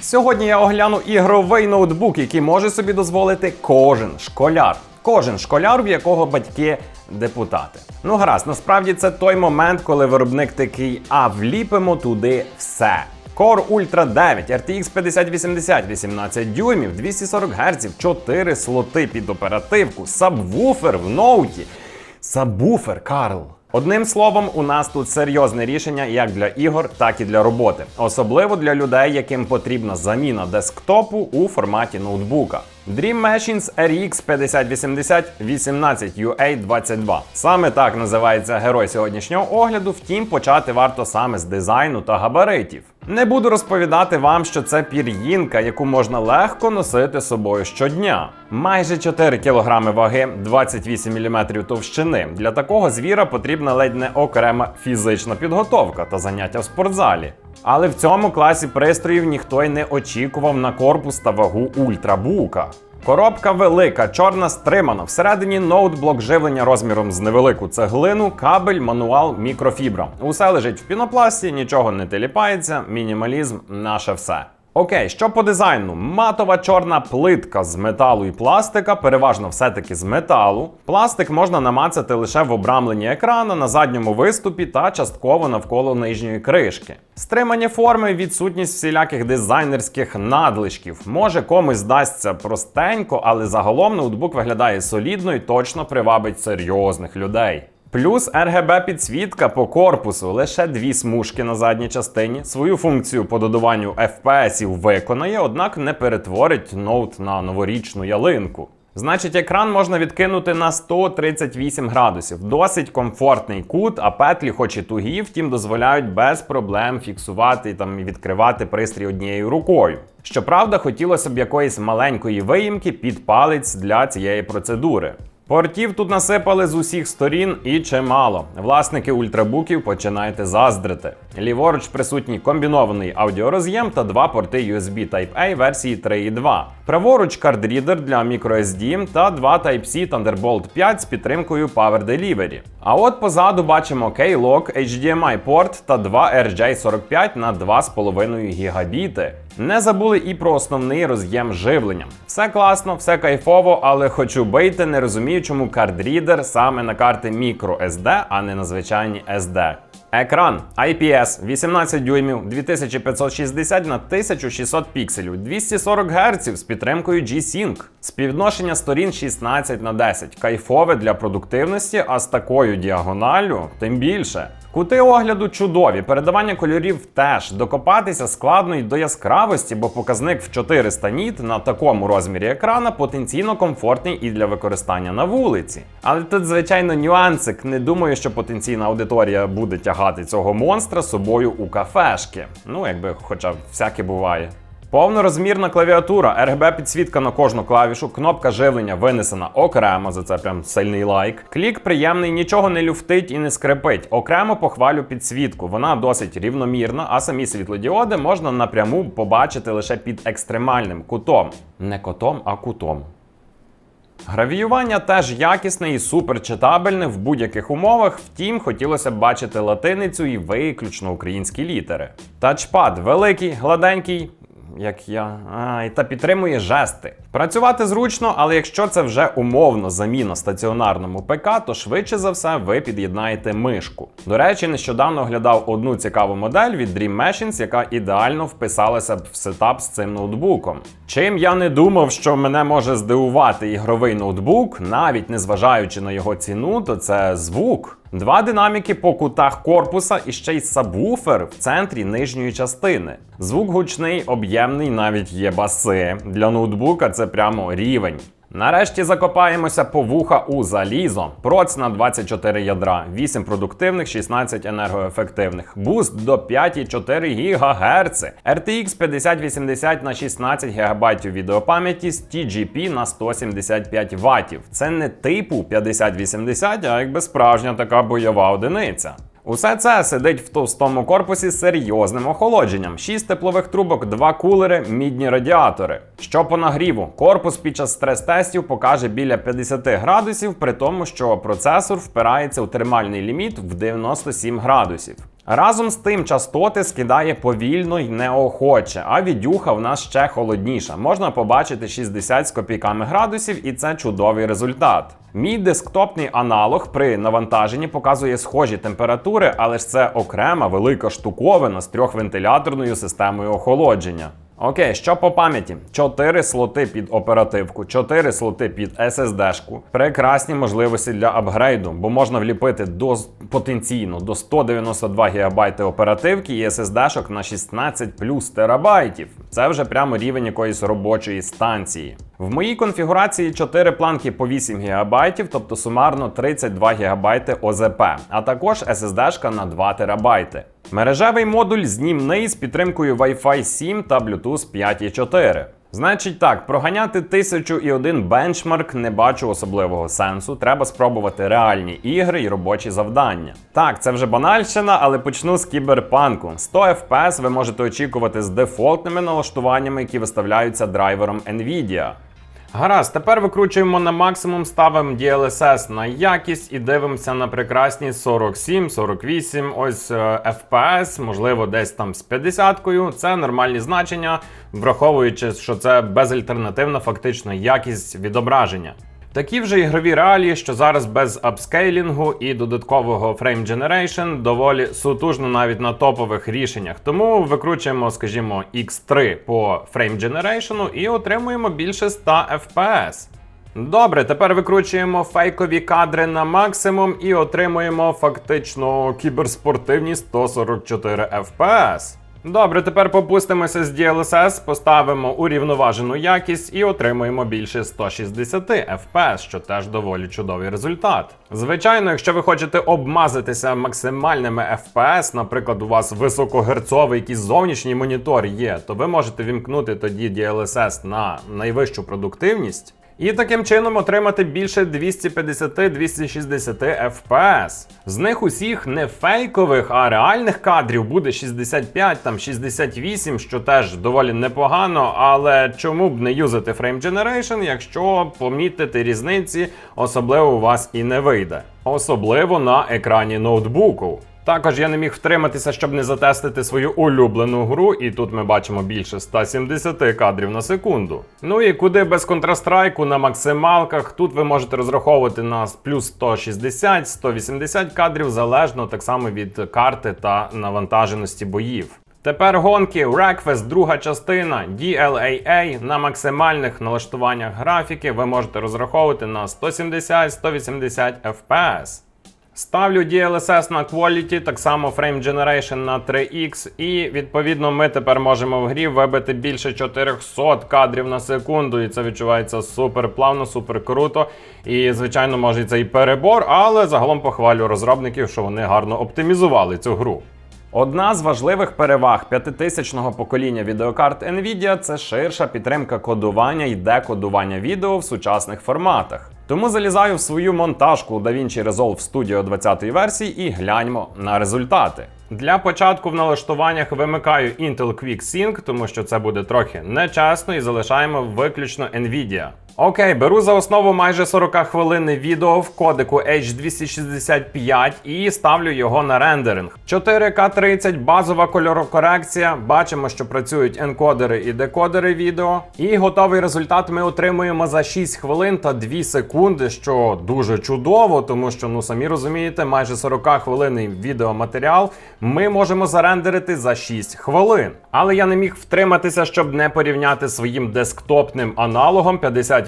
Сьогодні я огляну ігровий ноутбук, який може собі дозволити кожен школяр. Кожен школяр, в якого батьки депутати. Ну гаразд, насправді це той момент, коли виробник такий, а вліпимо туди все. Core Ultra 9, RTX 5080, 18 дюймів, 240 Гц, 4 слоти під оперативку, сабвуфер в ноуті. Сабвуфер, Карл. Одним словом, у нас тут серйозне рішення як для ігор, так і для роботи, особливо для людей, яким потрібна заміна десктопу у форматі ноутбука. Dream Machines RX 5080 18UA22. Саме так називається герой сьогоднішнього огляду, втім почати варто саме з дизайну та габаритів. Не буду розповідати вам, що це пір'їнка, яку можна легко носити собою щодня. Майже 4 кг ваги, 28 мм товщини. Для такого звіра потрібна ледь не окрема фізична підготовка та заняття в спортзалі. Але в цьому класі пристроїв ніхто й не очікував на корпус та вагу ультрабука. Коробка велика, чорна стримана. Всередині ноутблок живлення розміром з невелику цеглину, кабель, мануал, мікрофібра. Усе лежить в пінопласті, нічого не теліпається, мінімалізм наше все. Окей, що по дизайну? Матова чорна плитка з металу і пластика, переважно все-таки з металу. Пластик можна намацати лише в обрамленні екрана на задньому виступі та частково навколо нижньої кришки. Стримані форми, відсутність всіляких дизайнерських надлишків. Може комусь здасться простенько, але загалом ноутбук виглядає солідно і точно привабить серйозних людей. Плюс RGB підсвітка по корпусу, лише дві смужки на задній частині. Свою функцію по додаванню FPS виконає, однак не перетворить ноут на новорічну ялинку. Значить, екран можна відкинути на 138 градусів. Досить комфортний кут, а петлі, хоч і тугі, втім дозволяють без проблем фіксувати там і відкривати пристрій однією рукою. Щоправда, хотілося б якоїсь маленької виїмки під палець для цієї процедури. Портів тут насипали з усіх сторін і чимало. Власники ультрабуків починайте заздрити. Ліворуч присутній комбінований аудіороз'єм та два порти USB Type-A версії 3.2. Праворуч кардрідер для microSD та два Type-C Thunderbolt 5 з підтримкою Power Delivery. А от позаду бачимо K-Log, HDMI порт та два RJ45 на 2,5 гігабіти. Не забули і про основний роз'єм живлення. Все класно, все кайфово, але хочу бийте, не розумію, чому кардрідер саме на карти microSD, а не на звичайні SD. Екран IPS 18 дюймів 2560 на 1600 пікселів, 240 Гц з підтримкою G-Sync. Співвідношення сторін 16 на 10. Кайфове для продуктивності, а з такою діагоналлю тим більше. Кути огляду чудові, передавання кольорів теж. Докопатися складно й до яскравості, бо показник в 400 ніт на такому розмірі екрана потенційно комфортний і для використання на вулиці. Але тут, звичайно, нюансик. Не думаю, що потенційна аудиторія буде тягати цього монстра собою у кафешки. Ну, якби, хоча всяке буває. Повнорозмірна клавіатура, RGB підсвітка на кожну клавішу, кнопка живлення винесена окремо, за це прям сильний лайк. Клік приємний, нічого не люфтить і не скрипить. Окремо похвалю підсвітку. Вона досить рівномірна, а самі світлодіоди можна напряму побачити лише під екстремальним кутом. Не котом, а кутом. Гравіювання теж якісне і суперчитабельне в будь-яких умовах, втім, хотілося б бачити латиницю і виключно українські літери. Тачпад великий, гладенький, як я, а, і та підтримує жести. Працювати зручно, але якщо це вже умовно заміна стаціонарному ПК, то швидше за все ви під'єднаєте мишку. До речі, нещодавно оглядав одну цікаву модель від Dream Machines, яка ідеально вписалася б в сетап з цим ноутбуком. Чим я не думав, що мене може здивувати ігровий ноутбук, навіть незважаючи на його ціну, то це звук. Два динаміки по кутах корпуса і ще й сабвуфер в центрі нижньої частини. Звук гучний, об'ємний, навіть є баси. Для ноутбука це прямо рівень. Нарешті закопаємося по вуха у залізо. Проц на 24 ядра, 8 продуктивних, 16 енергоефективних, буст до 5,4 ГГц, RTX 5080 на 16 ГБ відеопам'яті з TGP на 175 Вт. Це не типу 5080, а якби справжня така бойова одиниця. Усе це сидить в товстому корпусі з серйозним охолодженням: 6 теплових трубок, 2 кулери, мідні радіатори. Що по нагріву, корпус під час стрес-тестів покаже біля 50 градусів, при тому, що процесор впирається у термальний ліміт в 97 градусів. Разом з тим, частоти скидає повільно й неохоче, а відюха в нас ще холодніша. Можна побачити 60 з копійками градусів, і це чудовий результат. Мій десктопний аналог при навантаженні показує схожі температури, але ж це окрема велика штуковина з трьохвентиляторною системою охолодження. Окей, що по пам'яті? 4 слоти під оперативку, 4 слоти під SSD-шку. Прекрасні можливості для апгрейду, бо можна вліпити до потенційно до 192 ГБ оперативки і SSD-шок на 16 плюс терабайтів. Це вже прямо рівень якоїсь робочої станції. В моїй конфігурації 4 планки по 8 ГБ, тобто сумарно 32 ГБ ОЗП, а також SSD-шка на 2 ТБ. Мережевий модуль знімний з підтримкою Wi-Fi 7 та Bluetooth 5.4. Значить так, проганяти 1001 бенчмарк не бачу особливого сенсу. Треба спробувати реальні ігри і робочі завдання. Так, це вже банальщина, але почну з кіберпанку. 100 FPS ви можете очікувати з дефолтними налаштуваннями, які виставляються драйвером Nvidia. Гаразд, тепер викручуємо на максимум, ставимо DLSS на якість і дивимося на прекрасні 47-48 ось е, FPS, можливо, десь там з 50-кою. Це нормальні значення, враховуючи, що це безальтернативна фактично якість відображення. Такі вже ігрові реалії, що зараз без апскейлінгу і додаткового frame generation доволі сутужно навіть на топових рішеннях. Тому викручуємо, скажімо, X3 по frame generation і отримуємо більше 100 FPS. Добре, тепер викручуємо фейкові кадри на максимум і отримуємо фактично кіберспортивні 144 FPS. Добре, тепер попустимося з DLSS, поставимо урівноважену якість і отримуємо більше 160 FPS, що теж доволі чудовий результат. Звичайно, якщо ви хочете обмазатися максимальними FPS, наприклад, у вас високогерцовий якийсь зовнішній монітор є, то ви можете вімкнути тоді DLSS на найвищу продуктивність. І таким чином отримати більше 250-260 FPS. З них усіх не фейкових, а реальних кадрів буде 65, там 68, що теж доволі непогано. Але чому б не юзати Frame Generation, якщо помітити різниці, особливо у вас і не вийде. Особливо на екрані ноутбуку. Також я не міг втриматися, щоб не затестити свою улюблену гру, і тут ми бачимо більше 170 кадрів на секунду. Ну і куди без Counter-Strike на максималках, тут ви можете розраховувати на плюс 160-180 кадрів залежно так само від карти та навантаженості боїв. Тепер гонки Wreckfest, друга частина DLAA на максимальних налаштуваннях графіки ви можете розраховувати на 170-180 FPS. Ставлю DLSS на Quality, так само Frame Generation на 3X, і відповідно ми тепер можемо в грі вибити більше 400 кадрів на секунду, і це відчувається супер плавно, супер круто. І, звичайно, може це і перебор, але загалом похвалю розробників, що вони гарно оптимізували цю гру. Одна з важливих переваг п'ятитисячного покоління відеокарт Nvidia це ширша підтримка кодування і декодування відео в сучасних форматах. Тому залізаю в свою монтажку DaVinci Resolve Studio 20 версії і гляньмо на результати. Для початку в налаштуваннях вимикаю Intel Quick Sync, тому що це буде трохи нечесно, і залишаємо виключно Nvidia. Окей, беру за основу майже 40 хвилинне відео в кодеку H265 і ставлю його на рендеринг. 4К30, базова кольорокорекція. Бачимо, що працюють енкодери і декодери відео. І готовий результат ми отримуємо за 6 хвилин та 2 секунди, що дуже чудово, тому що, ну самі розумієте, майже 40 хвилинний відеоматеріал ми можемо зарендерити за 6 хвилин. Але я не міг втриматися, щоб не порівняти своїм десктопним аналогом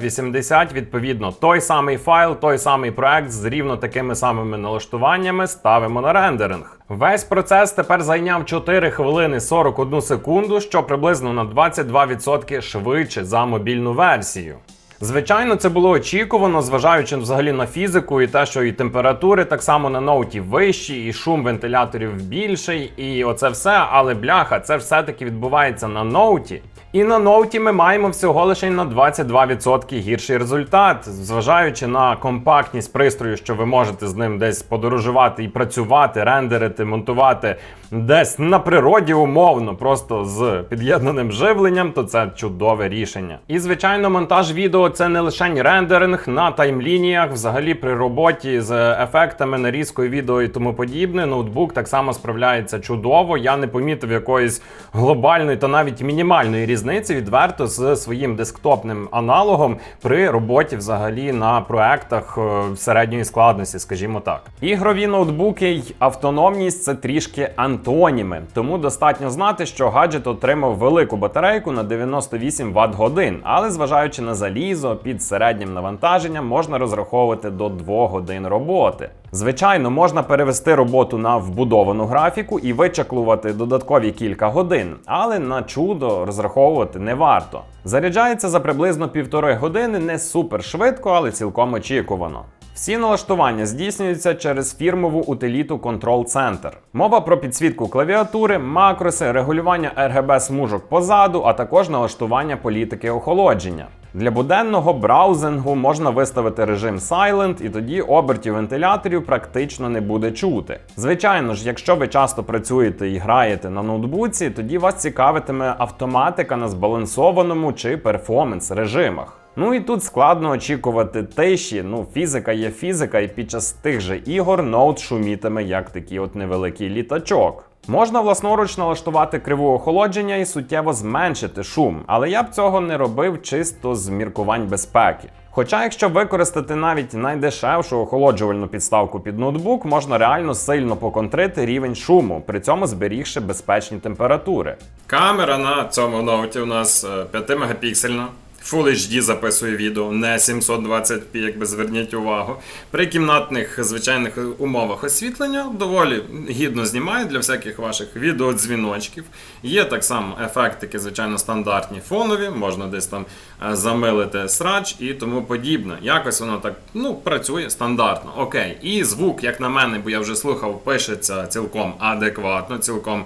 5080, відповідно, той самий файл, той самий проект з рівно такими самими налаштуваннями ставимо на рендеринг. Весь процес тепер зайняв 4 хвилини 41 секунду, що приблизно на 22% швидше за мобільну версію. Звичайно, це було очікувано, зважаючи взагалі на фізику і те, що і температури так само на ноуті вищі, і шум вентиляторів більший, і оце все. Але бляха, це все-таки відбувається на ноуті. І на ноуті ми маємо всього лише на 22% гірший результат, зважаючи на компактність пристрою, що ви можете з ним десь подорожувати і працювати, рендерити, монтувати десь на природі умовно, просто з під'єднаним живленням, то це чудове рішення. І звичайно, монтаж відео це не лише рендеринг на таймлініях, взагалі при роботі з ефектами, нарізкою відео і тому подібне. Ноутбук так само справляється чудово. Я не помітив якоїсь глобальної та навіть мінімальної різниці відверто з своїм десктопним аналогом при роботі взагалі на проектах е, середньої складності, скажімо так. Ігрові ноутбуки й автономність це трішки антоніми, тому достатньо знати, що гаджет отримав велику батарейку на 98 Вт годин, але зважаючи на залізо під середнім навантаженням, можна розраховувати до 2 годин роботи. Звичайно, можна перевести роботу на вбудовану графіку і вичаклувати додаткові кілька годин, але на чудо розраховувати не варто. Заряджається за приблизно півтори години, не супер швидко, але цілком очікувано. Всі налаштування здійснюються через фірмову утиліту Control Center. Мова про підсвітку клавіатури, макроси, регулювання RGB смужок позаду, а також налаштування політики охолодження. Для буденного браузингу можна виставити режим Silent, і тоді обертів вентиляторів практично не буде чути. Звичайно ж, якщо ви часто працюєте і граєте на ноутбуці, тоді вас цікавитиме автоматика на збалансованому чи перформанс режимах. Ну і тут складно очікувати тиші. Ну, фізика є фізика, і під час тих же ігор ноут шумітиме як такий от невеликий літачок. Можна власноруч налаштувати криву охолодження і суттєво зменшити шум, але я б цього не робив чисто з міркувань безпеки. Хоча, якщо використати навіть найдешевшу охолоджувальну підставку під ноутбук, можна реально сильно поконтрити рівень шуму, при цьому зберігши безпечні температури. Камера на цьому ноуті у нас 5 мегапіксельна. Full HD записує відео, не 720p, якби зверніть увагу. При кімнатних звичайних умовах освітлення доволі гідно знімає для всяких ваших відеодзвіночків. Є так само ефектики, звичайно, стандартні фонові, можна десь там е, замилити срач і тому подібне. Якось воно так ну, працює стандартно. Окей. І звук, як на мене, бо я вже слухав, пишеться цілком адекватно, цілком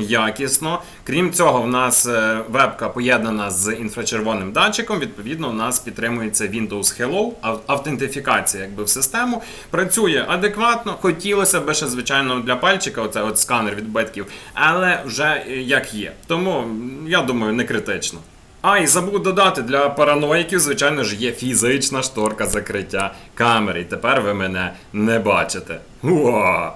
якісно. Крім цього, в нас е, вебка поєднана з інфрачервоним датчиком. Відповідно, у нас підтримується Windows Hello, автентифікація якби в систему. Працює адекватно. Хотілося б ще, звичайно, для пальчика, оце от сканер від батьків, але вже е, як є. Тому я думаю, не критично. А, і забув додати, для параноїків, звичайно ж, є фізична шторка закриття камери. І тепер ви мене не бачите. Уа!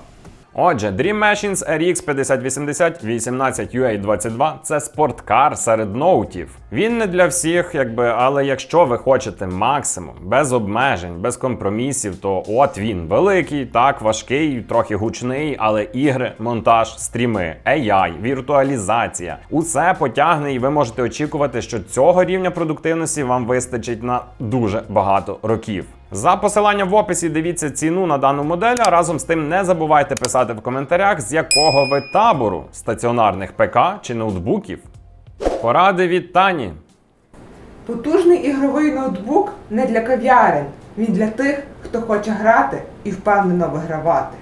Отже, Dream Machines RX 5080 18UA22 це спорткар серед ноутів. Він не для всіх, якби, але якщо ви хочете максимум, без обмежень, без компромісів, то от він великий, так важкий, трохи гучний, але ігри, монтаж, стріми, AI, віртуалізація усе потягне, і ви можете очікувати, що цього рівня продуктивності вам вистачить на дуже багато років. За посиланням в описі дивіться ціну на дану модель, а разом з тим не забувайте писати в коментарях, з якого ви табору стаціонарних ПК чи ноутбуків. Поради від Тані. Потужний ігровий ноутбук не для кав'ярень. Він для тих, хто хоче грати і впевнено вигравати.